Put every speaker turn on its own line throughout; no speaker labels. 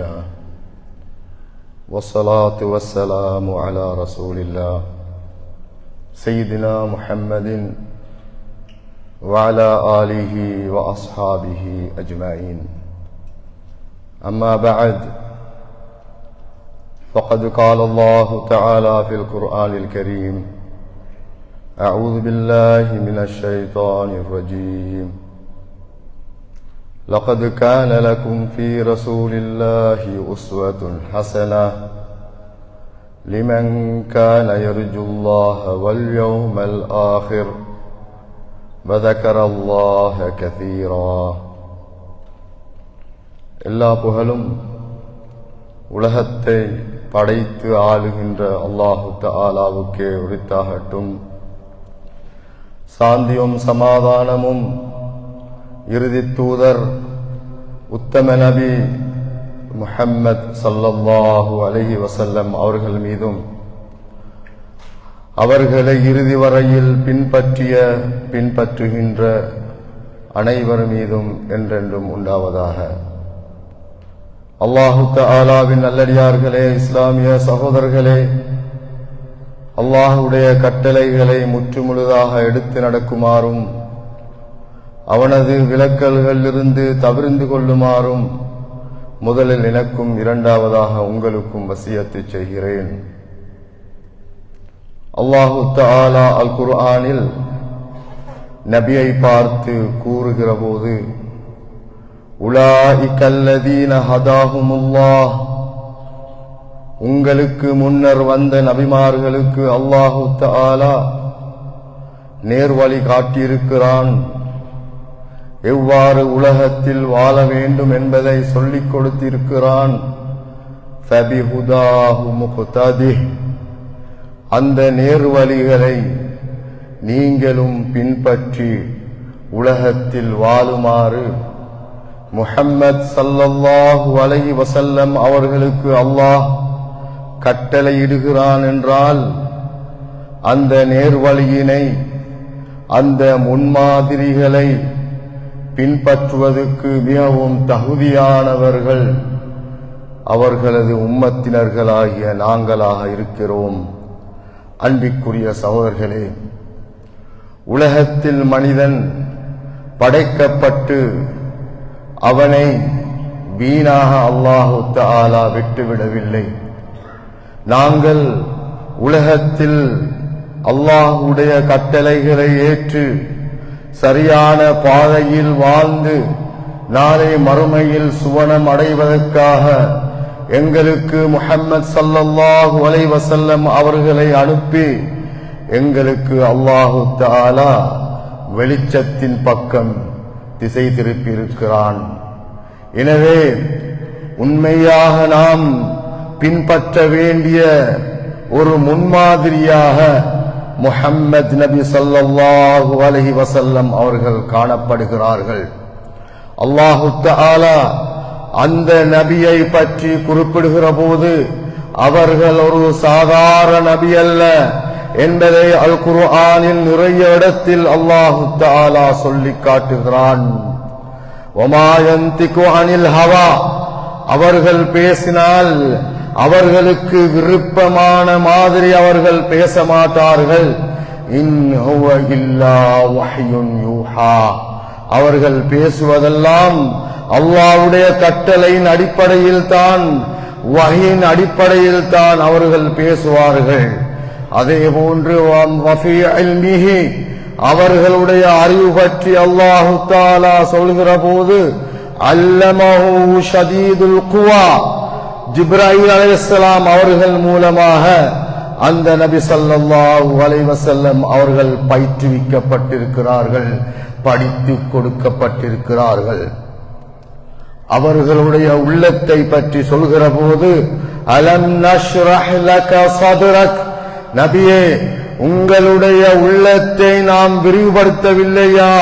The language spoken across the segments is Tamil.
الله. والصلاة والسلام على رسول الله. سيدنا محمد وعلى آله وأصحابه أجمعين. أما بعد فقد قال الله تعالى في القرآن الكريم أعوذ بالله من الشيطان الرجيم. لقد كان لكم في رسول الله أسوة حسنة لمن كان يرجو الله واليوم الآخر وذكر الله كثيرا எல்லா புகழும் உலகத்தை படைத்து ஆளுகின்ற அல்லாஹு ஆலாவுக்கே உரித்தாகட்டும் சாந்தியும் சமாதானமும் இறுதி தூதர் உத்தம நபி முஹம்மத் சல்லல்லாஹு அலஹி வசல்லம் அவர்கள் மீதும் அவர்களை இறுதி வரையில் பின்பற்றிய பின்பற்றுகின்ற அனைவர் மீதும் என்றென்றும் உண்டாவதாக. அல்லாஹு ஆலாவின் நல்லடியார்களே இஸ்லாமிய சகோதரர்களே அல்லாஹுடைய கட்டளைகளை முற்றுமுழுதாக எடுத்து நடக்குமாறும் அவனது விலக்கல்களிலிருந்து தவிர்ந்து கொள்ளுமாறும் முதலில் எனக்கும் இரண்டாவதாக உங்களுக்கும் வசியத்தை செய்கிறேன். அல்லாஹு தாலா அல் குர்ஆனில் நபியை பார்த்து கூறுகிற போது ஹதாஹுமுல்லாஹ். உங்களுக்கு முன்னர் வந்த நபிமார்களுக்கு அல்லாஹு தாலா நேர்வழி காட்டியிருக்கிறான். எவ்வாறு உலகத்தில் வாழ வேண்டும் என்பதை சொல்லிக் கொடுத்திருக்கிறான். அந்த நேர்வழிகளை நீங்களும் பின்பற்றி உலகத்தில் வாழுமாறு முஹம்மத் சல்லல்லாஹு அலைஹி வசல்லம் அவர்களுக்கு அல்லாஹ் கட்டளையிடுகிறான் என்றால் அந்த நேர்வழியினை அந்த முன்மாதிரிகளை பின்பற்றுவதற்கு மிகவும் தகுதியானவர்கள் அவர்களது உம்மத்தினர்களாகிய நாங்களாக இருக்கிறோம். அன்பிற்குரிய சகோதரர்களே உலகத்தில் மனிதன் படைக்கப்பட்டு அவனை வீணாக அல்லாஹு தாலா விட்டுவிடவில்லை. நாங்கள் உலகத்தில் அல்லாஹுடைய கட்டளைகளை ஏற்று சரியான பாதையில் வாழ்ந்து நாளை மறுமையில் சுவனம் அடைவதற்காக எங்களுக்கு முஹம்மது சல்லல்லாஹு அலை வசல்லம் அவர்களை அனுப்பி எங்களுக்கு அல்லாஹு தாலா வெளிச்சத்தின் பக்கம் திசை திருப்பியிருக்கிறான். எனவே உண்மையாக நாம் பின்பற்ற வேண்டிய ஒரு முன்மாதிரியாக முஹம்மத் நபி சல்லாஹூ அலஹி வசல்லம் அவர்கள் காணப்படுகிறார்கள். அல்லாஹு தாலா அந்த நபியை பற்றி குறிப்பிடுகிற போது அவர்கள் ஒரு சாதாரண நபி அல்ல என்பதை அல் குர்ஆனில் நிறைய இடத்தில் அல்லாஹு தாலா சொல்லி காட்டுகிறான். அனில் ஹவா அவர்கள் பேசினால் அவர்களுக்கு விருப்பமான மாதிரி அவர்கள் பேச மாட்டார்கள். அவர்கள் பேசுவதெல்லாம் அல்லாவுடைய கட்டளையின் அடிப்படையில் தான் வகையின் அடிப்படையில் தான் அவர்கள் பேசுவார்கள். அதே போன்று அவர்களுடைய அறிவு பற்றி அல்லாஹு தாலா சொல்கிற போது அல்லமஹூ ஷதீதுல் குவா. ஜிப்ராஹிம் அலையாம் அவர்கள் மூலமாக அந்த நபி சல்லாஹூ அலைவசல்லம் அவர்கள் பயிற்றுவிக்கப்பட்டிருக்கிறார்கள் படித்து கொடுக்கப்பட்டிருக்கிறார்கள். அவர்களுடைய உள்ளத்தை பற்றி சொல்கிற போது அலம் சதுரக்? நபியே உங்களுடைய உள்ளத்தை நாம் விரிவுபடுத்தவில்லையா?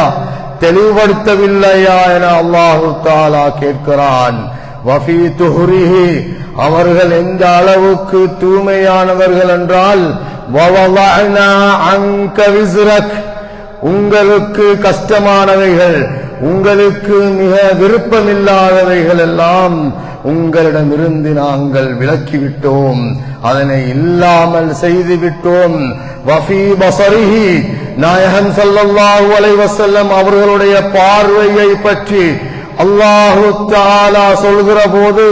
தெளிவுபடுத்தவில்லையா? என அல்லாஹு தாலா கேட்கிறான். வஃபி துஹுரிஹி அவர்கள் எந்த அளவுக்கு தூய்மையானவர்கள் என்றால் உங்களுக்கு கஷ்டமானவைகள் உங்களுக்கு மிக விருப்பமில்லாதவைகள் எல்லாம் உங்களிடமிருந்து நாங்கள் விலக்கிவிட்டோம். அதனை இல்லாமல் செய்துவிட்டோம். வஃபி பசரிஹி நாயகன் ஸல்லல்லாஹு அலைவசல்லம் அவர்களுடைய பார்வையை பற்றி அல்லாஹு தாலா சொல்கிற போது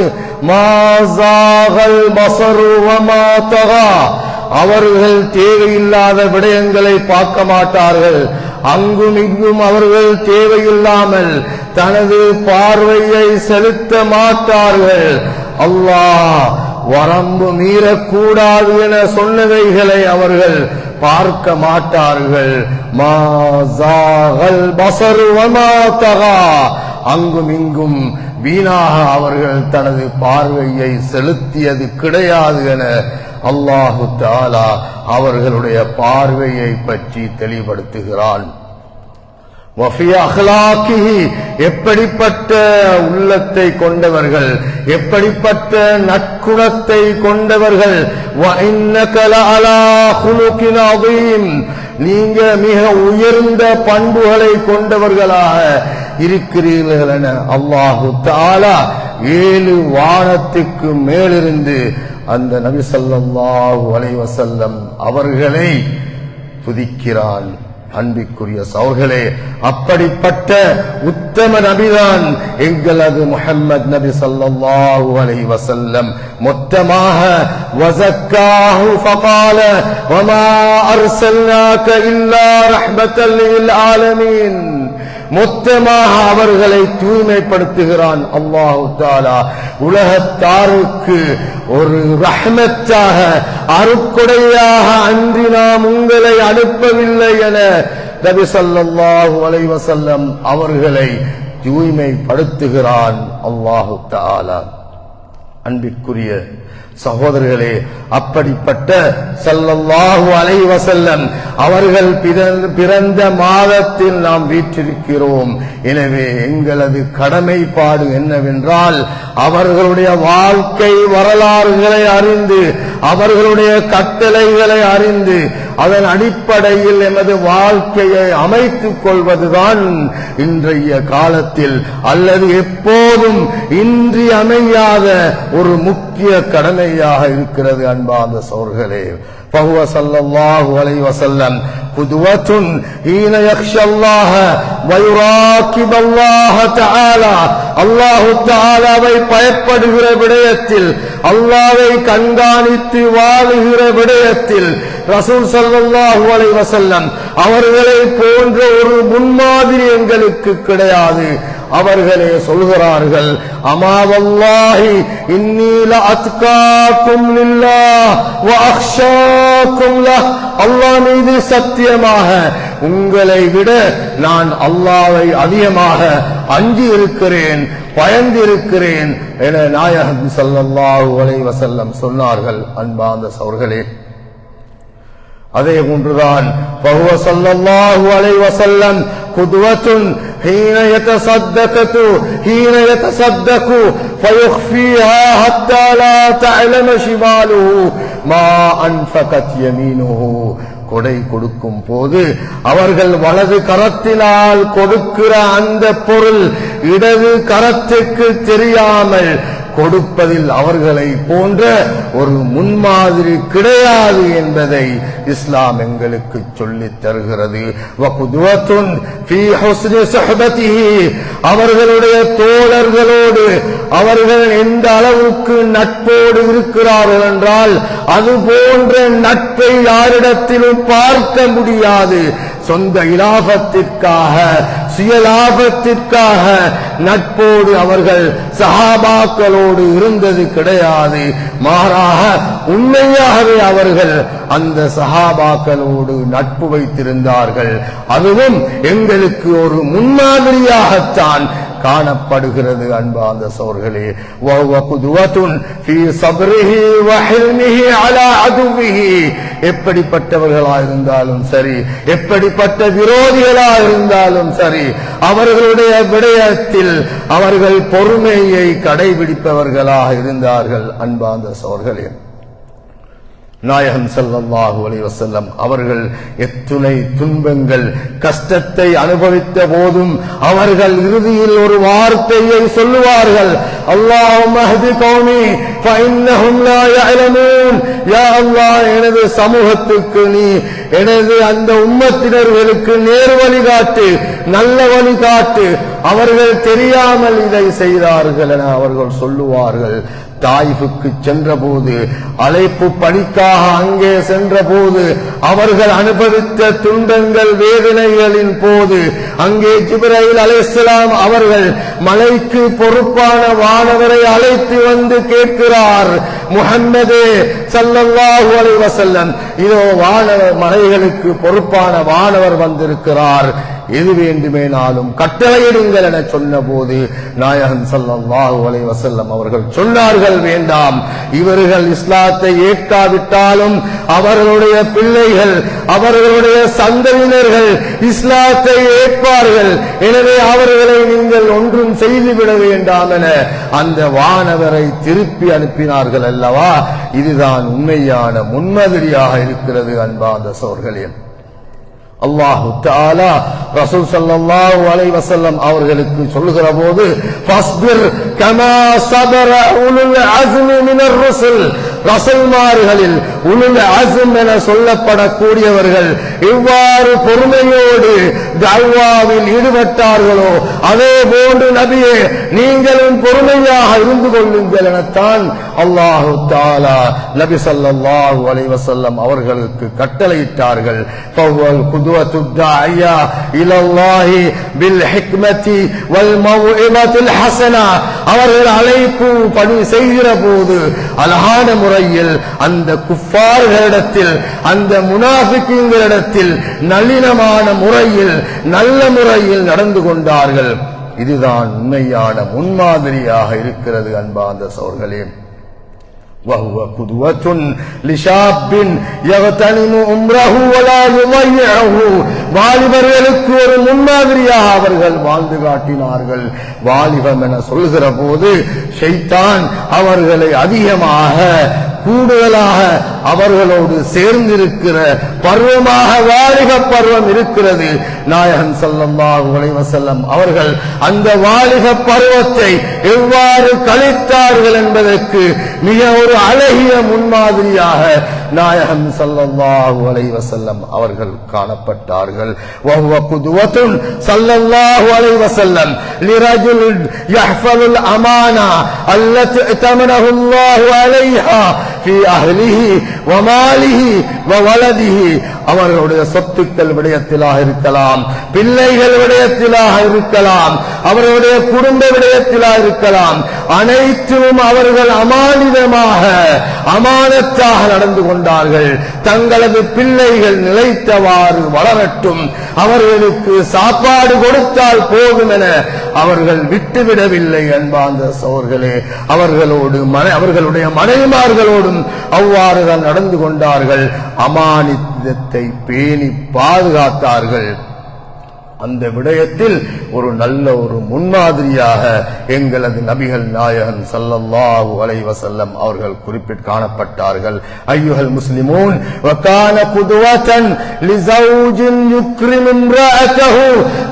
மாசாகல் பசரு வமா அவர்கள் தேவையில்லாத விடயங்களை பார்க்க மாட்டார்கள். அங்கும் இங்கும் அவர்கள் தேவையில்லாமல் தனது பார்வையை செலுத்த மாட்டார்கள். அல்லாஹ் வரம்பு மீறக்கூடாது என சொன்னவைகளை அவர்கள் பார்க்க மாட்டார்கள். மாசாகல் பசரு வமா தகா. அங்கும் இங்கும் வீணாக அவர்கள் தனது பார்வையை செலுத்தியது கிடையாது என அல்லாஹு தாலா அவர்களுடைய பார்வையை பற்றி தெளிவுபடுத்துகிறான். எப்படிப்பட்ட உள்ளத்தை கொண்டவர்கள் எப்படிப்பட்ட நற்குணத்தை கொண்டவர்கள் நீங்க மிக உயர்ந்த பண்புகளை கொண்டவர்களாக இருக்கிறீர்கள் என அல்லாஹு தாலா ஏழு வானத்துக்கு மேலிருந்து அந்த நபி ஸல்லல்லாஹு அலைஹி அவர்களை துதிக்கிறான். அன்பிற்குரிய சௌர்களே அப்படிப்பட்ட உத்தம நபிதான் எங்களது முகமது நபி ஸல்லல்லாஹு அலை வசல்லம் மொத்தமாக வஸக்காஹு ஃபகால ஆலமீன். மொத்தமாக அவர்களை தூய்மைப்படுத்துகிறான் அல்லாஹு தாலா உலகத்தாருக்கு ஒரு ரஹ்மத்தாக அருக்குடையாக அன்றி நாம் உங்களை அனுப்பவில்லை என நபி ஸல்லல்லாஹு அலைவசல்லம் அவர்களை தூய்மைப்படுத்துகிறான் அல்லாஹு தாலா அன்பிற்குரிய சகோதரர்களே அப்படிப்பட்ட ஸல்லல்லாஹு அலைவசல்லம் அவர்கள் பிறந்த- மாதத்தில் நாம் வீற்றிருக்கிறோம். எனவே எங்களது கடமைப்பாடு என்னவென்றால் அவர்களுடைய வாழ்க்கை வரலாறுகளை அறிந்து அவர்களுடைய கட்டளைகளை அறிந்து அதன் அடிப்படையில் எமது வாழ்க்கையை அமைத்துக் கொள்வதுதான் இன்றைய காலத்தில் அல்லது எப்போதும் இன்றி அமையாத ஒரு முக்கிய கட்டளையாக இருக்கிறது அன்பார்ந்த சோர்களே. பகுவ சல்லல்லாஹு அலை வசல்லம் புதுவத்துன் ஈன யக்ஷல்லாஹ வயுராக்கிபல்லாஹ தஆலா. அல்லாஹு தாலாவை பயப்படுகிற விடயத்தில் அல்லாவை கண்காணித்து வாழுகிற விடயத்தில் ரசூல் ஸல்லல்லாஹு அலை வசல்லம் அவர்களை போன்ற ஒரு முன்மாதிரி எங்களுக்கு கிடையாது. அவர்களே சொல்கிறார்கள் அமாவல்லாஹி இன்னீல அத்காக்கும் லில்லாஹ் வ அல்லாஹ் மீது சத்தியமாக உங்களை விட நான் அல்லாவை அதிகமாக அஞ்சி இருக்கிறேன் பயந்து இருக்கிறேன் என நாயகம் ஸல்லல்லாஹு அலைஹி வஸல்லம் சொன்னார்கள் அன்பார்ந்த சவர்களே அதே போன்றுதான் فهو صلى الله عليه وسلم قدوة حين يتصدق حين يتصدق فيخفيها حتى لا تعلم شماله ما أنفقت يمينه கொடை கொடுக்கும் போது அவர்கள் வலது கரத்தினால் கொடுக்கிற அந்த பொருள் இடது கரத்துக்கு தெரியாமல் கொடுப்பதில் அவர்களை போன்ற ஒரு முன்மாதிரி கிடையாது என்பதை இஸ்லாம் எங்களுக்கு சொல்லி தருகிறது. அவர்களுடைய தோழர்களோடு அவர்கள் எந்த அளவுக்கு நட்போடு இருக்கிறார்கள் என்றால் அது போன்ற நட்பை யாரிடத்திலும் பார்க்க முடியாது. சொந்த இலாபத்திற்காக சுயலாபத்திற்காக நட்போடு அவர்கள் சஹாபாக்களோடு இருந்தது கிடையாது. மாறாக உண்மையாகவே அவர்கள் அந்த சஹாபாக்களோடு நட்பு வைத்திருந்தார்கள். அதுவும் எங்களுக்கு ஒரு முன்மாதிரியாகத்தான் காணப்படுகிறது அன்பாந்த சோர்களே எப்படிப்பட்டவர்களா இருந்தாலும் சரி எப்படிப்பட்ட விரோதிகளா இருந்தாலும் சரி அவர்களுடைய விடயத்தில் அவர்கள் பொறுமையை கடைபிடிப்பவர்களாக இருந்தார்கள் அன்பாந்த சோர்களே நாயகன் செல்லல்லாஹு அலி வசல்லம் அவர்கள் எத்துணை துன்பங்கள் கஷ்டத்தை அனுபவித்த போதும் அவர்கள் இறுதியில் ஒரு வார்த்தையை சொல்லுவார்கள். அல்லாஹும்ம கௌமி யா எனது சமூகத்துக்கு நீ எனது அந்த உம்மத்தினர்களுக்கு நேர் வழி காட்டு நல்ல வழி காட்டு. அவர்கள் தெரியாமல் இதை செய்தார்கள் என அவர்கள் சொல்லுவார்கள். தாய்ஃபுக்கு சென்றபோது அழைப்பு பணிக்காக அங்கே சென்றபோது அவர்கள் அனுபவித்த துன்பங்கள் வேதனைகளின் போது அங்கே ஜிப்ரைல் அலைசலாம் அவர்கள் மலைக்கு பொறுப்பான வானவரை அழைத்து வந்து கேட்கிறார் முஹம்மதே சல்லல்லாஹு அலைவசல்லம் இதோ வானவர் மலைகளுக்கு பொறுப்பான வானவர் வந்திருக்கிறார். எது வேண்டுமேனாலும் கட்டளையிடுங்கள் என சொன்னபோது நாயகன் ஸல்லல்லாஹு அலை வசல்லம் அவர்கள் சொன்னார்கள் வேண்டாம். இவர்கள் இஸ்லாத்தை ஏற்காவிட்டாலும் அவர்களுடைய பிள்ளைகள் அவர்களுடைய சந்ததியினர்கள் இஸ்லாத்தை ஏற்பார்கள். எனவே அவர்களை நீங்கள் ஒன்றும் செய்துவிட வேண்டாம் என அந்த வானவரை திருப்பி அனுப்பினார்கள் அல்லவா? இதுதான் உண்மையான முன்மாதிரியாக இருக்கிறது அன்பாந்த சோர்களே. அல்லாஹு ரசூல் சல்லாஹூ அலை வசல்லம் அவர்களுக்கு சொல்லுகிற போது கமா சபர உலுல் அஸ்மி மினர் ருசுல் ரசூல்மார்களில் உலுல் அஸ்ம் என சொல்லப்படக்கூடியவர்கள் எவ்வாறு பொறுமையோடு தழ்வாவில் ஈடுபட்டார்களோ அதே போன்று நபியே நீங்களும் பொறுமையாக இருந்து கொள்ளுங்கள் எனத்தான் அல்லாஹு தாலா நபி சல்லாஹு அலைவசல்லம் அவர்களுக்கு கட்டளையிட்டார்கள். ஃபவல் குதுவத்து ஐயா இலல்லாஹி பில் ஹிக்மதி வல் மவ்இபத்தில் ஹசனா. அவர்கள் அழைப்பு பணி செய்கிற போது அழகான முறையில் அந்த குஃபார்களிடத்தில் அந்த முனாஃபிக்குங்களிடத்தில் நளினமான முறையில் நல்ல முறையில் நடந்து கொண்டார்கள். இதுதான் உண்மையான முன்மாதிரியாக இருக்கிறது அன்பார்ந்த சோர்களே. وهو قدوة لشاب يغتنم عمره ولا يضيعه வாலிபர்களுக்கு ஒரு முன்மாதிரியாக அவர்கள் வாழ்ந்து காட்டினார்கள் வாலிபம் என சொல்கிற போது ஷைத்தான் அவர்களை அதிகமாக கூடுதலாக அவர்களோடு சேர்ந்திருக்கிற பருவமாக வாலிக பருவம் இருக்கிறது. நாயகன் செல்லம்மா வசல்லம் அவர்கள் அந்த வாலிக பருவத்தை எவ்வாறு கழித்தார்கள் என்பதற்கு மிக ஒரு அழகிய முன்மாதிரியாக நாயகம் சல்லல்லாஹு அலைவ செல்லம் அவர்கள் காணப்பட்டார்கள். வஹுவ குதுவத்துன் சல்லல்லாஹு செல்லம் லிரஜுல் யஹ்ஃபலுல் அமானா அல்லத் தமனஹுல்லாஹு அலைஹா அவர்களுடைய சொத்துக்கள் விடயத்திலாக இருக்கலாம் பிள்ளைகள் விடயத்திலாக இருக்கலாம் அவர்களுடைய குடும்ப விடயத்திலாக இருக்கலாம். அனைத்தும் அவர்கள் அமானிதமாக அமானத்தாக நடந்து கொண்டார்கள். தங்களது பிள்ளைகள் நிலைத்தவாறு வளரட்டும். அவர்களுக்கு சாப்பாடு கொடுத்தால் போகும் என அவர்கள் விட்டுவிடவில்லை அன்பாந்த சோர்களே. அவர்களோடு அவர்களுடைய மனைவிமார்களோடும் அவர்களும் அவ்வாறுதான் நடந்து கொண்டார்கள். அமானிதத்தை பேணி பாதுகாத்தார்கள். அந்த விடயத்தில் ஒரு நல்ல ஒரு முன்மாதிரியாக எங்களது நபிகள் நாயகன் சல்லல்லாஹு அலைவசல்லம் அவர்கள் குறிப்பிட்டு காணப்பட்டார்கள். ஐயுகள் முஸ்லிமூன்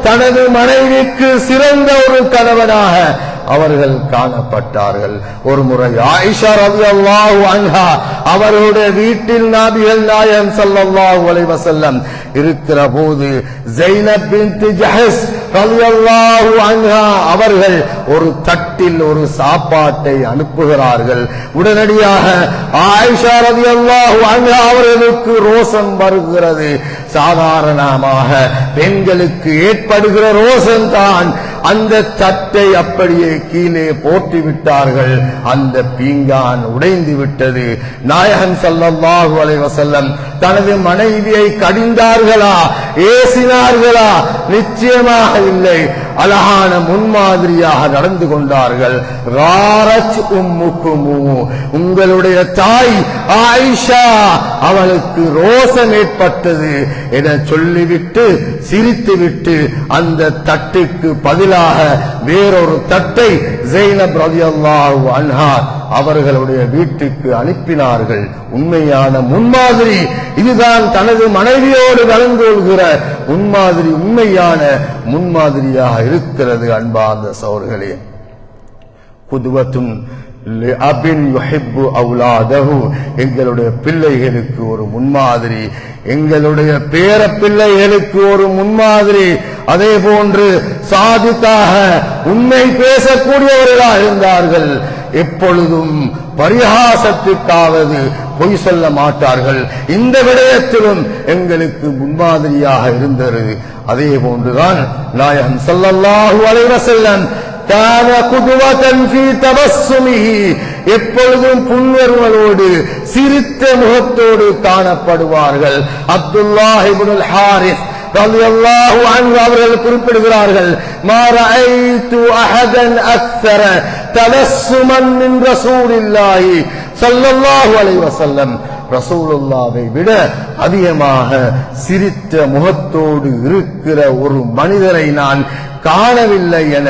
தனது மனைவிக்கு சிறந்த ஒரு கணவனாக அவர்கள் காணப்பட்டார்கள். ஒரு முறை ஆயிஷா ரலியல்லாஹு அன்ஹா அவர்களுடைய வீட்டில் நாபிகள் நாயம் சல்லாஹு அலைவசல்லம் இருக்கிற போது ஜஹஸ் அவர்கள் ஒரு தட்டில் ஒரு சாப்பாட்டை அனுப்புகிறார்கள். உடனடியாக ஆயிஷா ரலியல்லாஹு அன்ஹா அவர்களுக்கு ரோசம் வருகிறது. சாதாரணமாக பெண்களுக்கு ஏற்படுகிற ரோசன் தான் அந்த தட்டை அப்படியே கீழே போட்டு விட்டார்கள் அந்த பீங்கான் உடைந்து விட்டது நாயகன் ஸல்லல்லாஹு அலைவசல்லம் தனது மனைவியை கடிந்தார்களா? ஏசினார்களா? நிச்சயமாக இல்லை. அழகான முன்மாதிரியாக நடந்து கொண்டார்கள். ராரச் உம்முக்குமு உங்களுடைய தாய் ஆயிஷா அவளுக்கு ரோசம் ஏற்பட்டது என சொல்லிவிட்டு சிரித்துவிட்டு அந்த தட்டுக்கு பதிலாக வேறொரு தட்டை ஜெய்னப் ரலியல்லாஹு அன்ஹா அவர்களுடைய வீட்டுக்கு அனுப்பினார்கள். உண்மையான முன்மாதிரி. இதுதான் தனது மனைவியோடு கலந்து கொள்கிற முன்மாதிரி உண்மையான முன்மாதிரியாக இருக்கிறது அன்பார்ந்த சோர்களே. புதுவத்தும் அபின் எங்களுடைய பிள்ளைகளுக்கு ஒரு முன்மாதிரி. எங்களுடைய பேர பிள்ளைகளுக்கு ஒரு முன்மாதிரி. அதே போன்று சாதித்தாக உண்மை பேசக்கூடியவர்களாக இருந்தார்கள். எப்பொழுதும் பரிகாசத்திற்காவது பொய் சொல்ல மாட்டார்கள். இந்த விடயத்திலும் எங்களுக்கு முன்மாதிரியாக இருந்தது. அதே போன்றுதான் நாயகன் சல்லல்லாஹு அலைவசல்லன் எப்பொழுதும் புன்வருவலோடு சிரித்த முகத்தோடு காணப்படுவார்கள். அப்துல்லாஹிபுல் ஹாரிஸ் அவர்கள் குறிப்பிடுகிறார்கள் மா அஹதன் அக்ஸர தபஸ்ஸுமன் மின் ரசூலில்லாஹி ஸல்லல்லாஹு அலைஹி ரசூலுல்லாவை விட அதிகமாக சிரித்த முகத்தோடு இருக்கிற ஒரு மனிதரை நான் காணவில்லை என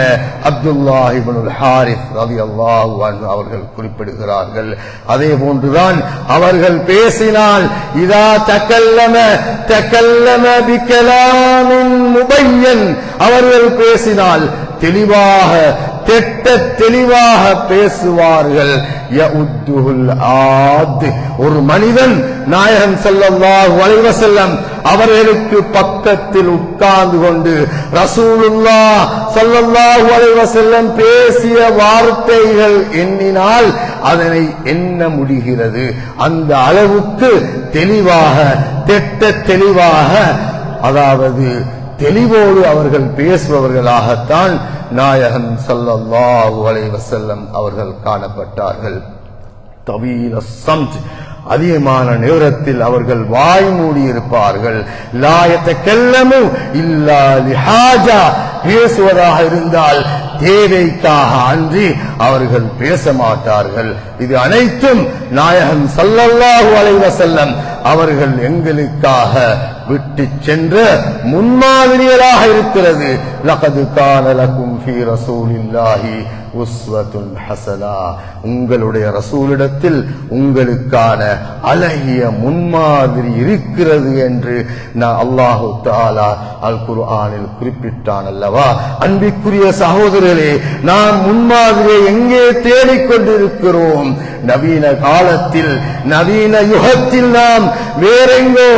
அப்துல்லா இப்னுல் ஹாரிஸ் ரவி அல்லாஹு அவர்கள் குறிப்பிடுகிறார்கள். அதே போன்றுதான் அவர்கள் பேசினால் இதா தக்கல்லம தக்கல்லம பிக்கலாமின் முபையன் அவர்கள் பேசினால் தெளிவாக திட்ட தெளிவாக பேசுவார்கள். ஆத். ஒரு மனிதன் நாயகன் ஸல்லல்லாஹு அலைஹி செல்லம் அவர்களுக்கு பக்கத்தில் உட்கார்ந்து கொண்டு ரசூலுல்லா சொல்லல்லாஹு அலைஹி செல்லம் பேசிய வார்த்தைகள் எண்ணினால் அதனை எண்ண முடிகிறது. அந்த அளவுக்கு தெளிவாக திட்ட தெளிவாக அதாவது தெளிவோடு அவர்கள் பேசுபவர்களாகத்தான் நாயகன் ஸல்லல்லாஹு அலைஹி வஸல்லம் அவர்கள் காணப்பட்டார்கள். தவீல சம் அதிகமான நேரத்தில் அவர்கள் வாய் மூடி இருப்பார்கள் லாயத்த இல்லா லிஹாஜா பேசுவதாக இருந்தால் தேவைக்காக அன்றி அவர்கள் பேச மாட்டார்கள். இது அனைத்தும் நாயகன் சல்லல்லாஹு அலைவ செல்லம் அவர்கள் எங்களுக்காக விட்டு சென்ற முன்மாதிரிகளாக இருக்கிறது. லகது கான ஃபீ ரசூலில்லாஹி உஸ்வத்துன் ஹசனா. உங்களுடைய ரசூலிடத்தில் உங்களுக்கான அழகிய முன்மாதிரி இருக்கிறது என்று நான் அல்லாஹு தாலா அல் குர்ஆனில் குறிப்பிட்டான் அல்லவா? அன்பிற்குரிய சகோதரர்களே நாம் முன்மாதிரியை எங்கே தேடிக்கொண்டிருக்கிறோம் நவீன காலத்தில் நவீன யுகத்தில் நாம் வேறெங்கோ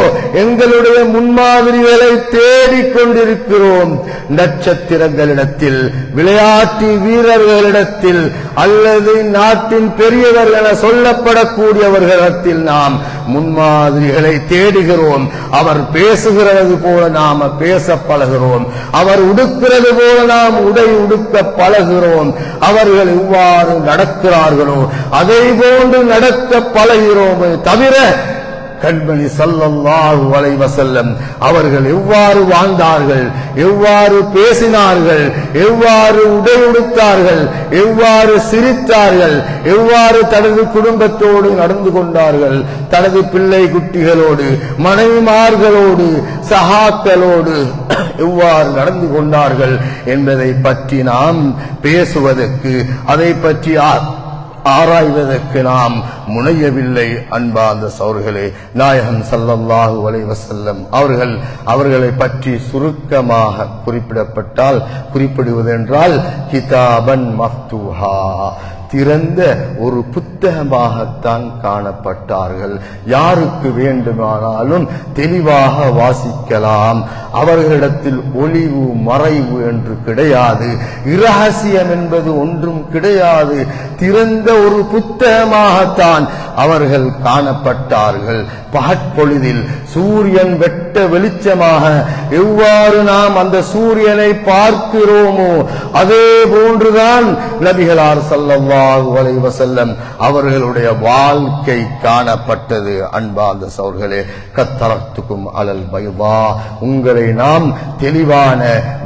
எங்களுடைய முன்மாதிரிகளை தேடிக்கொண்டிருக்கிறோம் நட்சத்திரங்களிடத்தில் விளையாட்டு வீரர்கள் மக்களிடத்தில் அல்லது நாட்டின் பெரியவர்கள் என சொல்லப்படக்கூடியவர்களிடத்தில் நாம் முன்மாதிரிகளை தேடுகிறோம். அவர் பேசுகிறது போல நாம பேச பழகிறோம். அவர் உடுக்கிறது போல நாம் உடை உடுக்க பழகிறோம். அவர்கள் எவ்வாறு நடக்கிறார்களோ அதை போன்று நடக்க பழகிறோமே தவிர கண்மணி சல்லல்லாஹு வலைவசல்லம் அவர்கள் எவ்வாறு வாழ்ந்தார்கள் எவ்வாறு பேசினார்கள் எவ்வாறு உடை உடுத்தார்கள் எவ்வாறு சிரித்தார்கள் எவ்வாறு தனது குடும்பத்தோடு நடந்து கொண்டார்கள் தனது பிள்ளை குட்டிகளோடு மனைவிமார்களோடு சகாக்களோடு எவ்வாறு நடந்து கொண்டார்கள் என்பதை பற்றி நாம் பேசுவதற்கு அதை பற்றி ஆராய்வதற்கு நாம் முனையவில்லை அன்பார்ந்த சௌர்களே. நாயகன் சல்லல்லாஹு வலைவசல்லம் அவர்கள் அவர்களை பற்றி சுருக்கமாக குறிப்பிடப்பட்டால் குறிப்பிடுவதென்றால் கிதாபன் மஃப்தூஹா திறந்த ஒரு புத்தகமாகத்தான் காணப்பட்டார்கள். யாருக்கு வேண்டுமானாலும் தெளிவாக வாசிக்கலாம். அவர்களிடத்தில் ஒளிவு மறைவு என்று கிடையாது. இரகசியம் என்பது ஒன்றும் கிடையாது. திறந்த ஒரு புத்தகமாகத்தான் அவர்கள் காணப்பட்டார்கள். பகற்பொழுதில் சூரியன் வெட்ட வெளிச்சமாக எவ்வாறு நாம் அந்த சூரியனை பார்க்கிறோமோ அதே போன்றுதான் நபிகளார் ஸல்லல்லாஹு அலைஹி வஸல்லம் அவர்களுடைய வாழ்க்கை காணப்பட்டது. அன்பார்ந்த சௌர்களே கத்தரத்துக்கும் அலல் பைவா உங்களை நாம் தெளிவான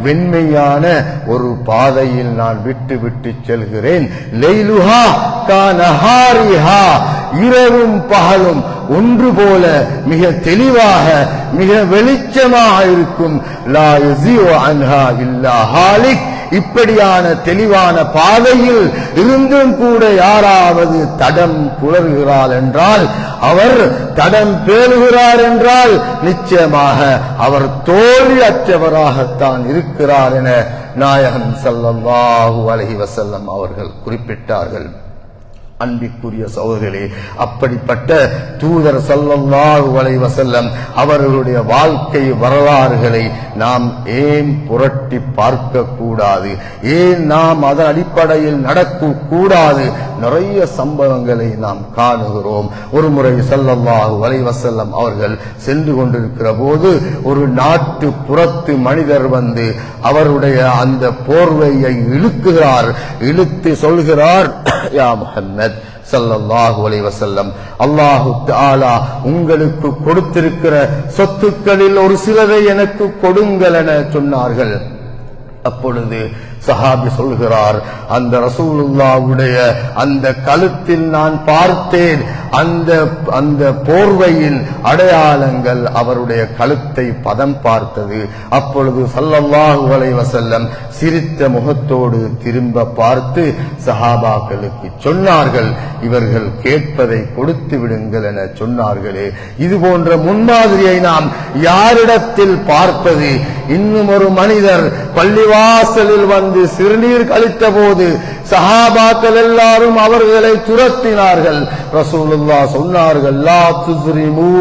வெண்மையான ஒரு பாதையில் நான் விட்டு விட்டு செல்கிறேன். லெய்லுஹா கானஹாரிஹா இரவும் பகலும் ஒன்று போல மிக தெளிவாக மிக வெளிச்சமாக இருக்கும் இப்படியான தெளிவான பாதையில் இருந்தும் கூட யாராவது தடம் புலர்கிறார் என்றால் அவர் தடம் பேணுகிறார் என்றால் நிச்சயமாக அவர் தோல்வி அற்றவராகத்தான் இருக்கிறார் என நாயகன் ஸல்லல்லாஹு அலஹி வசல்லம் அவர்கள் குறிப்பிட்டார்கள். அன்பிற்குரிய சகோதரர்களே அப்படிப்பட்ட தூதர் ஸல்லல்லாஹு அலைஹி வஸல்லம் அவர்களுடைய வாழ்க்கை வரலாறுகளை நாம் ஏன் புரட்டி பார்க்க கூடாது ஏன் நாம் அதன் அடிப்படையில் நடக்க கூடாது நிறைய சம்பவங்களை நாம் காணுகிறோம். ஒரு முறை ஸல்லல்லாஹு அலைஹி வஸல்லம் அவர்கள் சென்று கொண்டிருக்கிற போது ஒரு நாட்டு புறத்து மனிதர் வந்து அவருடைய அந்த போர்வையை இழுக்குகிறார். இழுத்து சொல்கிறார் யா முஹம்மத் ஸல்லல்லாஹு அலைஹி வசல்லம் அல்லாஹு தஆலா உங்களுக்கு கொடுத்திருக்கிற சொத்துக்களில் ஒரு சிலரை எனக்கு கொடுங்கள் என சொன்னார்கள். அப்பொழுது சஹாபி சொல்கிறார் அந்த ரசூலுல்லாவுடைய அந்த கழுத்தில் நான் பார்த்தேன். அந்த அந்த போர்வையின் அடையாளங்கள் அவருடைய கழுத்தை பதம் பார்த்தது. அப்பொழுது ஸல்லல்லாஹு வசல்லம் சிரித்த முகத்தோடு திரும்ப பார்த்து சஹாபாக்களுக்கு சொன்னார்கள் இவர்கள் கேட்பதை கொடுத்து விடுங்கள் என சொன்னார்களே. இது போன்ற முன்மாதிரியை நாம் யாரிடத்தில் பார்ப்பது? இன்னும் ஒரு மனிதர் பள்ளிவாசலில் வந்து சிறுநீர் கழித்த போது சஹாபாக்கள் எல்லாரும் அவர்களை துரத்தினார்கள். ரசூலுல்லா சொன்னார்கள் லா துஸ்ரிமு.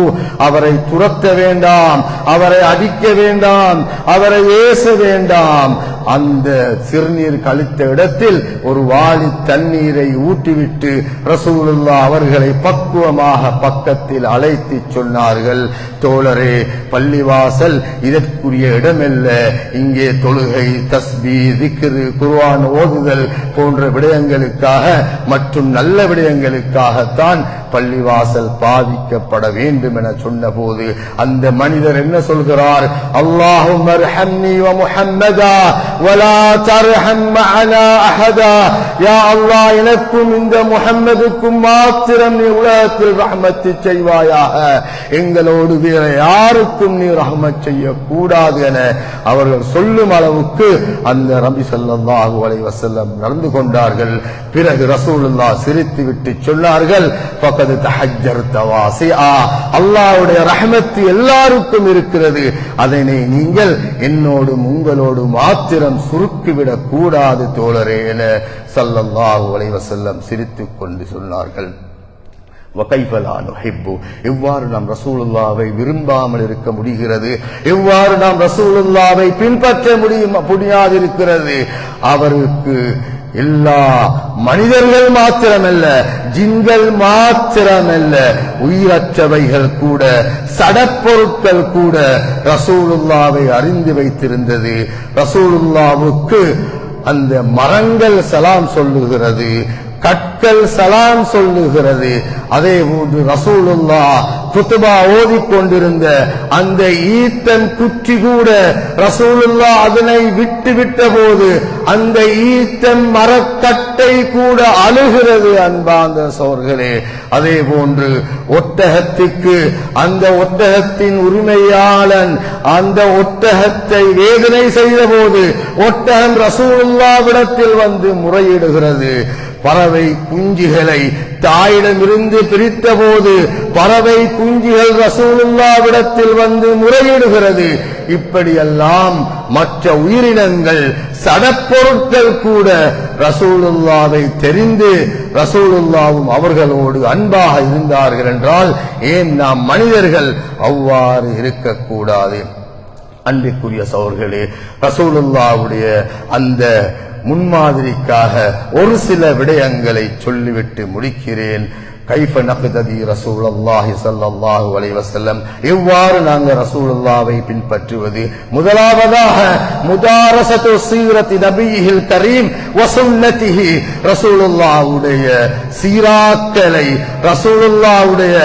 அவரை துரத்த வேண்டாம் அவரை அடிக்க வேண்டாம் அவரை ஏச வேண்டாம். அந்த சிறுநீர் கழித்த இடத்தில் ஒரு வாளி தண்ணீரை ஊட்டிவிட்டு ரசூலுல்லா அவர்களை பக்குவமாக பக்கத்தில் அழைத்து சொன்னார்கள். தோழரே பள்ளிவாசல் இதற்குரிய இடமல்ல. இங்கே தொழுகை தஸ்பி திக்ரு குர்வான் ஓதுதல் போன்ற விடயங்களுக்காக மற்றும் நல்ல விடயங்களுக்காகத்தான் பள்ளிவாசல் பாதிக்கப்பட வேண்டும் என சொன்னபோது அந்த மனிதர் என்ன சொல்கிறார்? அல்லாஹும் எனக்கும் இந்த முகம்மதுக்கும் மாத்திரம் நீ உலகத்தில் ரஹமத்து செய்வாயாக. எங்களோடு வேற யாருக்கும் நீ ரஹ்மத் செய்யக்கூடாது என அவர்கள் சொல்லும் அளவுக்கு அந்த ரபி ஸல்லல்லாஹு அலைஹி வஸல்லம் நடந்து கொண்டார்கள் பிறகு ரசூலுல்லா சிரித்து விட்டு சொன்னார்கள் பக்கத்து தஹஜர் தவாசி ஆ அல்லாவுடைய ரஹமத்து எல்லாருக்கும் இருக்கிறது. அதனை நீங்கள் என்னோடும் உங்களோடு மாத்திரம் சுருக்கிவிடக் கூடாது தோழரே என சல்லல்லாஹு அலைஹி வஸல்லம் சிரித்துக் கொண்டு சொன்னார்கள். எவ்வாறு நாம் ரசூலுல்லாவை விரும்பாமல் இருக்க முடிகிறது? எவ்வாறு நாம் ரசூலுல்லாவை பின்பற்ற முடியும் முடியாதிருக்கிறது? அவருக்கு எல்லா மனிதர்கள் மாத்திரமல்ல ஜின்கள் மாத்திரமல்ல உயிரற்றவைகள் கூட சடப்பொருட்கள் கூட ரசூலுல்லாவை அறிந்து வைத்திருந்தது. ரசூலுல்லாவுக்கு அந்த மரங்கள் சலாம் சொல்லுகிறது. கற்கள் சலாம் சொல்லுகிறது. அதே போன்று ரசூலுல்லா குத்துபா ஓதிக்கொண்டிருந்த அந்த ஈத்தன் குச்சி கூட ரசூலுல்லா அதனை விட்டு விட்ட போது அந்த ஈத்தன் மரக்கட்டை கூட அழுகிறது அன்பாந்த சோர்களே. அதே போன்று ஒட்டகத்துக்கு அந்த ஒட்டகத்தின் உரிமையாளன் அந்த ஒட்டகத்தை வேதனை செய்த போது ஒட்டகம் ரசூலுல்லாவிடத்தில் வந்து முறையிடுகிறது. பறவை குஞ்சுகளை தாயிடமிருந்து பிரித்த போது பறவை குஞ்சுகள் ரசூலுல்லாவிடத்தில் வந்து முறையிடுகிறது. இப்படியெல்லாம் மற்ற உயிரினங்கள் சடப்பொருட்கள் கூட ரசூலுல்லாவை தெரிந்து ரசூலுல்லாவும் அவர்களோடு அன்பாக இருந்தார்கள் என்றால் ஏன் நாம் மனிதர்கள் அவ்வாறு இருக்கக்கூடாது? அன்பிற்குரிய சோர்களே ரசூலுல்லாவுடைய அந்த முன்மாதிரிக்காக ஒரு சில விடயங்களை சொல்லிவிட்டு முடிக்கிறேன். கைஃப நகுததி ரசூலல்லாஹி சல்லல்லாஹு அலைஹி வஸல்லம். எவ்வாறு நாங்க ரசூலுல்லாவை பின்பற்றுவது. முதலாவதாக முதாரசத்து சீரத்தி நபியில் கரீம் வ சுன்னத்திஹி ரசூலுல்லாஹ்வுடைய சீராக்களை ரசூலுல்லாஹ்வுடைய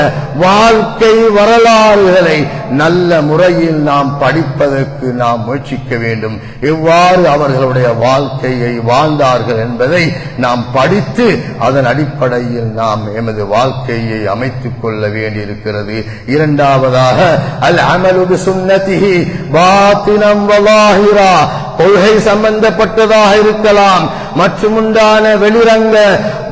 வாழ்க்கை வரலாறுகளை நல்ல முறையில் நாம் படிப்பதற்கு நாம் முயற்சிக்க வேண்டும். எவ்வாறு அவர்களுடைய வாழ்க்கையை வாழ்ந்தார்கள் என்பதை நாம் படித்து அதன் அடிப்படையில் நாம் எமது வாழ்க்கையை அமைத்துக் கொள்ள வேண்டியிருக்கிறது. இரண்டாவதாக அல் அமலு சுன்னதிஹி பாத்தினம் வலாஹிரா கொள்கை சம்பந்தப்பட்டதாக இருக்கலாம். மற்றும் உண்டான வெளிரங்க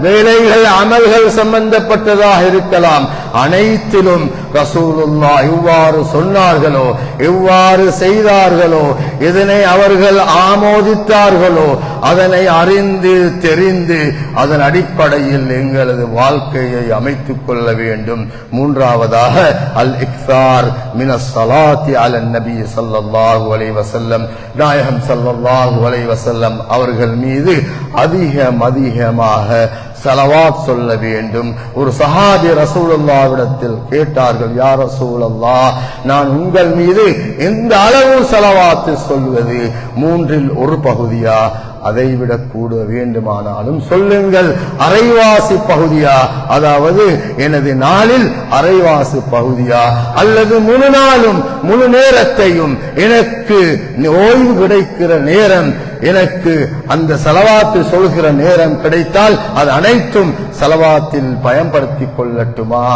வேலைகள் அமல்கள் சம்பந்தப்பட்டதாக இருக்கலாம். அனைத்திலும் ரசூலுல்லா இவ்வாறு சொன்னார்களோ எவ்வாறு செய்தார்களோ இதனை அவர்கள் ஆமோதித்தார்களோ அதனை அறிந்து தெரிந்து அதன் அடிப்படையில் எங்களது வாழ்க்கையை அமைத்துக் கொள்ள வேண்டும். மூன்றாவதாக அல் இக்தார் மின சலாத்தி அலன் நபி ஸல்லல்லாஹு அலைஹி நாயகம் சல்லாஹ் வலை வசல்லம் அவர்கள் மீது அதிகம் அதிகமாக செலவாத் சொல்ல வேண்டும். ஒரு சஹாபி ரசூலல்லாவிடத்தில் கேட்டார்கள் யார் ரசூலல்லா நான் உங்கள் மீது எந்த அளவு செலவாத்து சொல்வது? மூன்றில் ஒரு பகுதியா அதை கூட வேண்டுமானாலும் சொல்லுங்கள். அரைவாசி பகுதியா? அதாவது எனது நாளில் அரைவாசி பகுதியா? அல்லது முழு நாளும் முழு நேரத்தையும் எனக்கு ஓய்வு கிடைக்கிற நேரம் எனக்கு அந்த செலவாத்து சொல்கிற நேரம் கிடைத்தால் அது அனைத்தும் செலவாத்தில் பயன்படுத்திக் கொள்ளட்டுமா?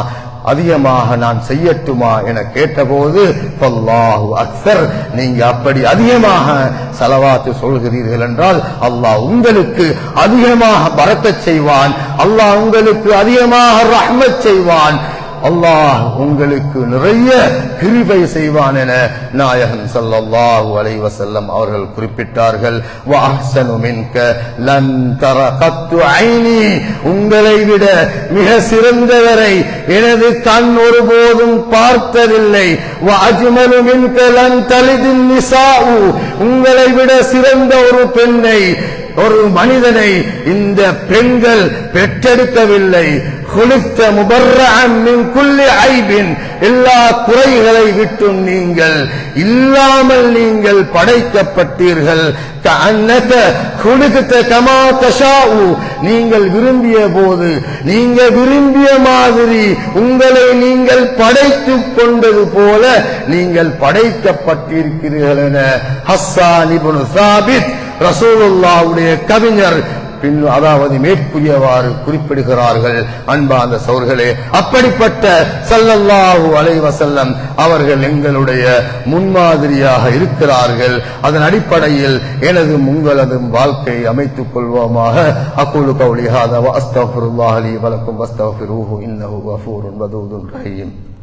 அதிகமாக நான் செய்யட்டுமா என கேட்டபோது அக்சர் அக்ஸர் நீங்க அப்படி அதிகமாக செலவாத்து சொல்கிறீர்கள் என்றால் அல்லாஹ் உங்களுக்கு அதிகமாக பறக்கச் செய்வான். அல்லாஹ் உங்களுக்கு அதிகமாக ரஹ்மத் செய்வான். அல்லாஹ் உங்களுக்கு நிறைய கிருபை செய்வான் என நாயகன் ஸல்லல்லாஹு அலைஹி வஸல்லம் அவர்கள் குறிப்பிட்டார்கள். மின்க லன் தர உங்களை விட மிக சிறந்தவரை எனது கண் ஒருபோதும் பார்த்ததில்லை. லன் உங்களை விட சிறந்த ஒரு பெண்ணை ஒரு மனிதனை இந்த பெண்கள் பெற்றெடுக்கவில்லை. குளித்த முபர்ரஅன் குல்லி ஐபின். எல்லா குறைகளை விட்டும் நீங்கள் இல்லாமல் நீங்கள் படைக்கப்பட்டீர்கள். நீங்கள் விரும்பிய போது நீங்க விரும்பிய மாதிரி உங்களை நீங்கள் படைத்துக் கொண்டது போல நீங்கள் படைக்கப்பட்டிருக்கிறீர்கள் என ஹஸ்ஸான் இப்னு சாபித் ரசூலுல்லாவுடைய கவிஞர். பின் அதாவது மேற்கூறியவாறு குறிப்பிடுகிறார்கள். அன்பாந்த சௌர்களே அப்படிப்பட்ட ஸல்லல்லாஹு அலைவசல்லம் அவர்கள் எங்களுடைய முன்மாதிரியாக இருக்கிறார்கள். அதன் அடிப்படையில் எனது உங்களது வாழ்க்கை அமைத்துக் கொள்வோமாக. அக்குழு கௌலி ஹாதா வ அஸ்தக்ஃபிருல்லாஹ் லி வலக்கும் இன்னஹு கஃபூருன் வதூதுன் ரஹீம்.